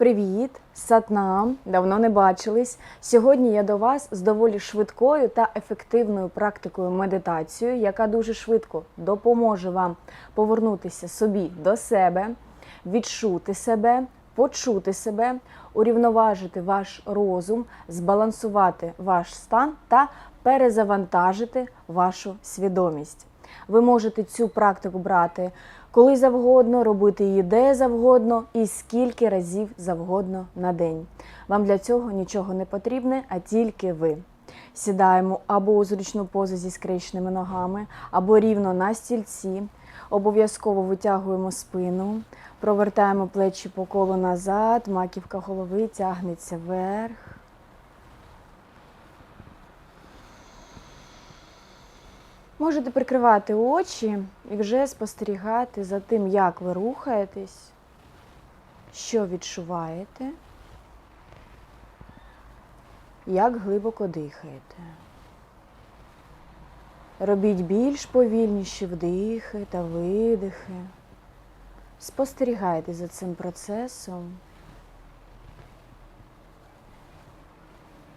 Привіт, Сатнам! Давно не бачились. Сьогодні я до вас з доволі швидкою та ефективною практикою медитацією, яка дуже швидко допоможе вам повернутися собі до себе, відчути себе, почути себе, урівноважити ваш розум, збалансувати ваш стан та перезавантажити вашу свідомість. Ви можете цю практику брати коли завгодно, робити її де завгодно і скільки разів завгодно на день. Вам для цього нічого не потрібне, а тільки ви. Сідаємо або у зручну позу зі скрещеними ногами, або рівно на стільці. Обов'язково витягуємо спину, провертаємо плечі по колу назад, маківка голови тягнеться вверх. Можете прикривати очі і вже спостерігати за тим, як ви рухаєтесь, що відчуваєте, як глибоко дихаєте. Робіть більш повільніші вдихи та видихи. Спостерігайте за цим процесом,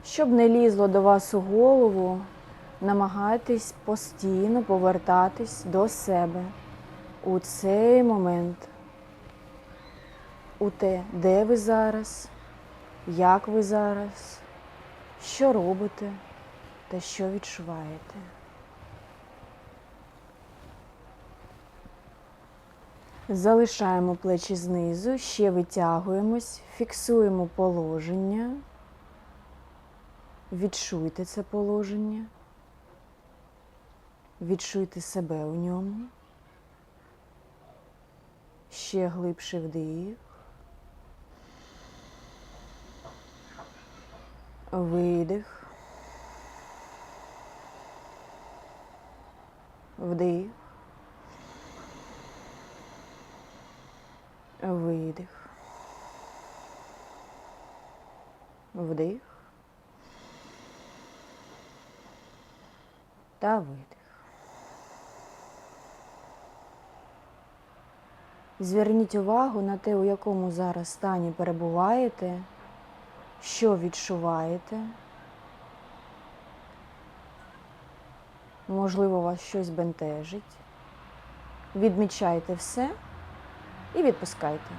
щоб не лізло до вас у голову намагайтесь постійно повертатись до себе у цей момент, у те, де ви зараз, як ви зараз, що робите та що відчуваєте. Залишаємо плечі знизу, ще витягуємось, фіксуємо положення. Відчуйте це положення. Відчуйте себе у ньому. Ще глибший вдих. Видих. Вдих. Видих. Вдих. Та видих. Зверніть увагу на те, у якому зараз стані перебуваєте, що відчуваєте. Можливо, вас щось бентежить. Відмічайте все і відпускайте.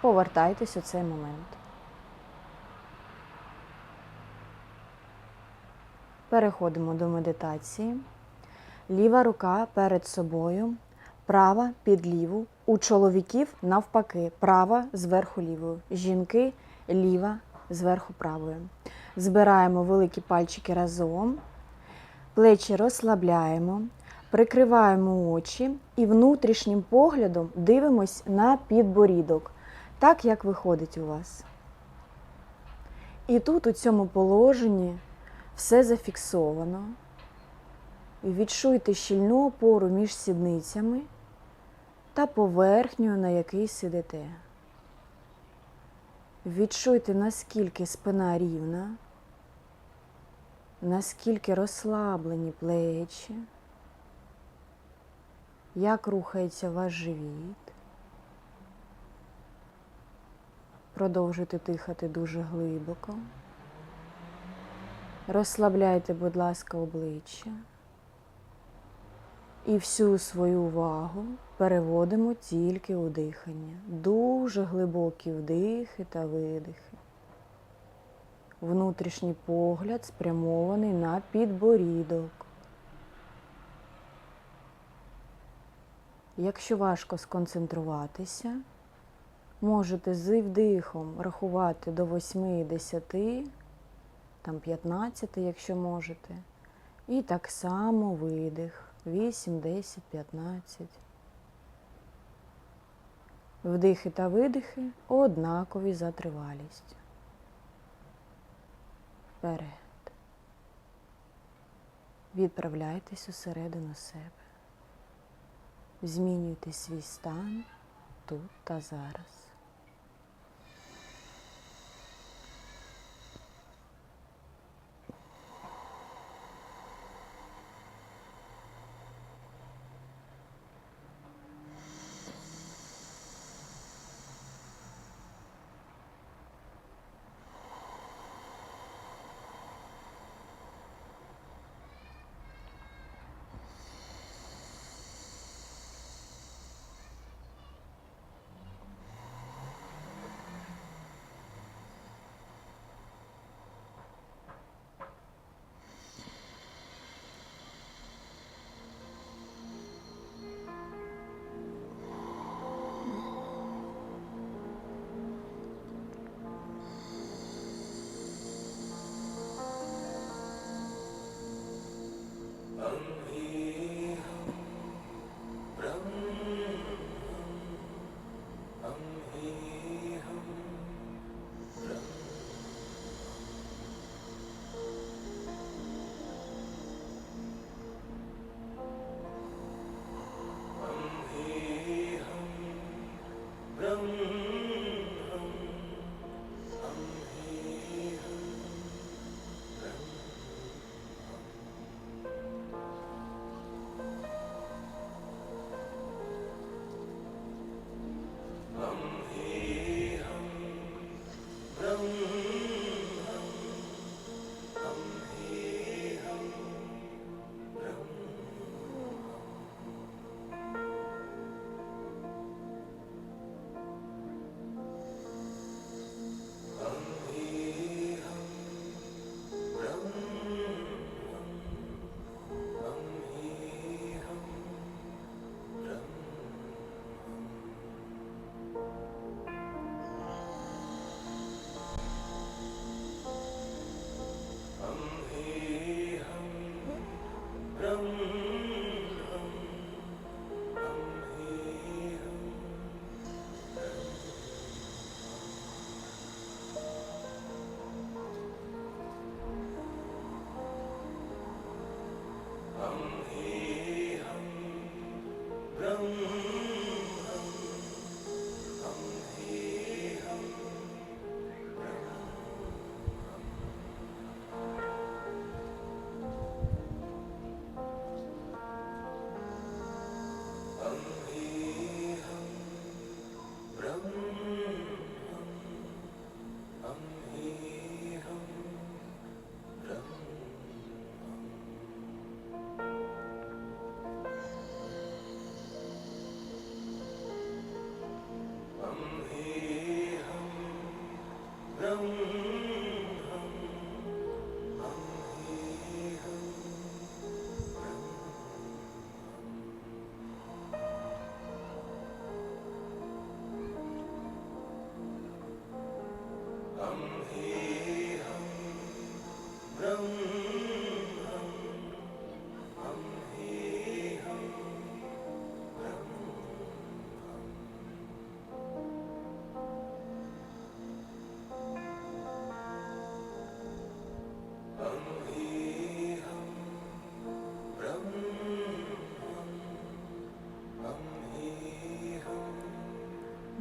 Повертайтесь у цей момент. Переходимо до медитації. Ліва рука перед собою, права під ліву. У чоловіків навпаки, права зверху лівою. Жінки ліва зверху правою. Збираємо великі пальчики разом, плечі розслабляємо, прикриваємо очі і внутрішнім поглядом дивимось на підборідок, так як виходить у вас. І тут, у цьому положенні, все зафіксовано. І відчуйте щільну опору між сідницями та поверхнею, на якій сидите. Відчуйте, наскільки спина рівна, наскільки розслаблені плечі, як рухається ваш живіт. Продовжуйте дихати дуже глибоко. Розслабляйте, будь ласка, обличчя. І всю свою увагу переводимо тільки у дихання. Дуже глибокі вдихи та видихи. Внутрішній погляд спрямований на підборідок. Якщо важко сконцентруватися, можете з вдихом рахувати до 8, 10, там 15, якщо можете. І так само видих. 8, 10, 15. Вдихи та видихи однакові за тривалістю. Вперед. Відправляйтесь усередину себе. Змінюйте свій стан тут та зараз.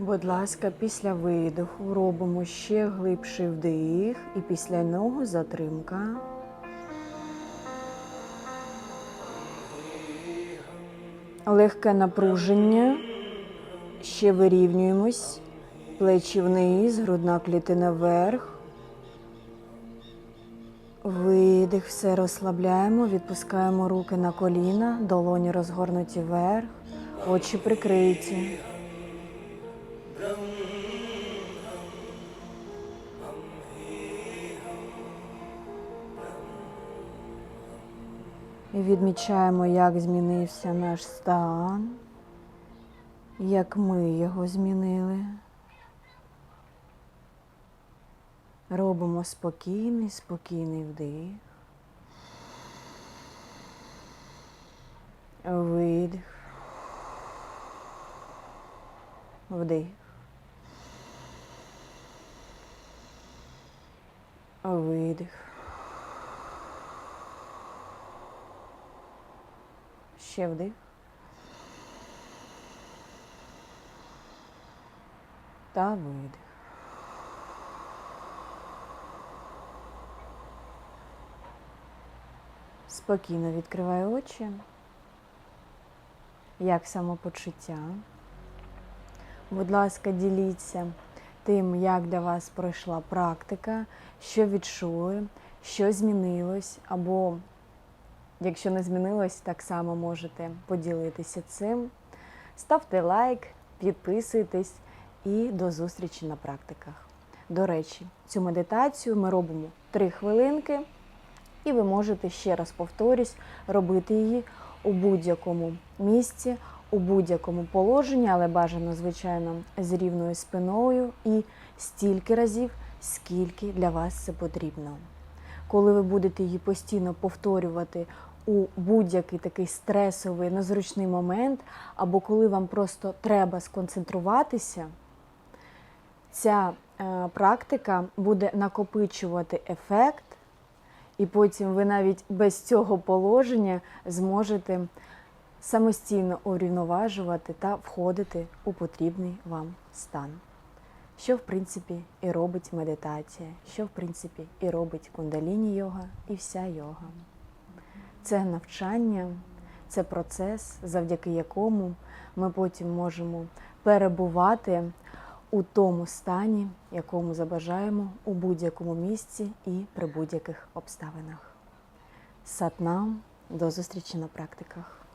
Будь ласка, після видиху робимо ще глибший вдих і після нього затримка. Легке напруження. Ще вирівнюємось. Плечі вниз, грудна клітина вверх. Видих, все розслабляємо, відпускаємо руки на коліна, долоні розгорнуті вверх, очі прикриті. І відмічаємо, як змінився наш стан, як ми його змінили. Робимо спокійний, спокійний вдих. Видих. Вдих. Видих. Ще вдих. Та видих. Спокійно відкривай очі. Як самопочуття. Будь ласка, діліться тим, як для вас пройшла практика, що відчули, що змінилось, або Якщо не змінилось, так само можете поділитися цим. Ставте лайк, підписуйтесь і до зустрічі на практиках. До речі, цю медитацію ми робимо 3 хвилинки, і ви можете ще раз повторюсь, робити її у будь-якому місці, у будь-якому положенні, але бажано, звичайно, з рівною спиною і стільки разів, скільки для вас це потрібно. Коли ви будете її постійно повторювати у будь-який такий стресовий, незручний момент, або коли вам просто треба сконцентруватися, ця е, практика буде накопичувати ефект, і потім ви навіть без цього положення зможете самостійно урівноважувати та входити у потрібний вам стан. Що, в принципі, і робить медитація, що, в принципі, і робить кундаліні йога і вся йога. Це навчання, це процес, завдяки якому ми потім можемо перебувати у тому стані, якому забажаємо у будь-якому місці і при будь-яких обставинах. Сатнам, до зустрічі на практиках.